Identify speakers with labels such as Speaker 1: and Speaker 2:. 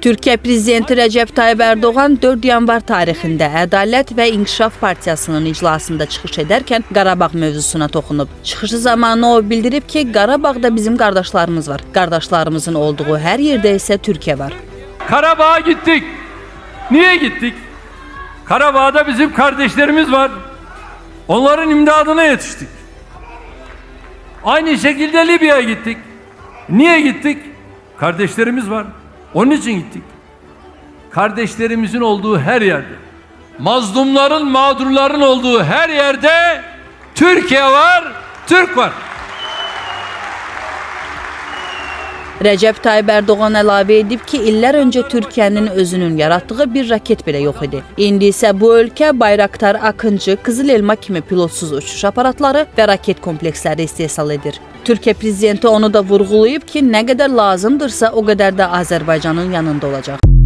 Speaker 1: Türkiye Prezidenti Recep Tayyip Erdoğan 4 yanvar tarixində Ədalət və İnkişaf Partiyasının iclasında çıxış edərkən Qarabağ mövzusuna toxunub. Çıxışı zamanı o bildirib ki, Qarabağda bizim qardaşlarımız var. Qardaşlarımızın olduğu hər yerdə isə Türkiyə var.
Speaker 2: Karabağ'a gittik. Niye gittik? Karabağ'da bizim kardeşlerimiz var. Onların imdadına yetiştik. Aynı şekilde Libya'ya gittik. Niye gittik? Kardeşlerimiz var. Onun için gittik. Kardeşlerimizin olduğu her yerde, mazlumların, mağdurların olduğu her yerde Türkiye var, Türk var.
Speaker 1: Rəcəb Tayyib Erdoğan əlavə edib ki, illər öncə Türkiyənin özünün yaratdığı bir raket belə yox idi. İndi isə bu ölkə Bayraktar Akıncı, Qızıl Elma kimi pilotsuz uçuş aparatları və raket kompleksləri istehsal edir. Türkiyə prezidenti onu da vurğulayıb ki, nə qədər lazımdırsa o qədər də Azərbaycanın yanında olacaq.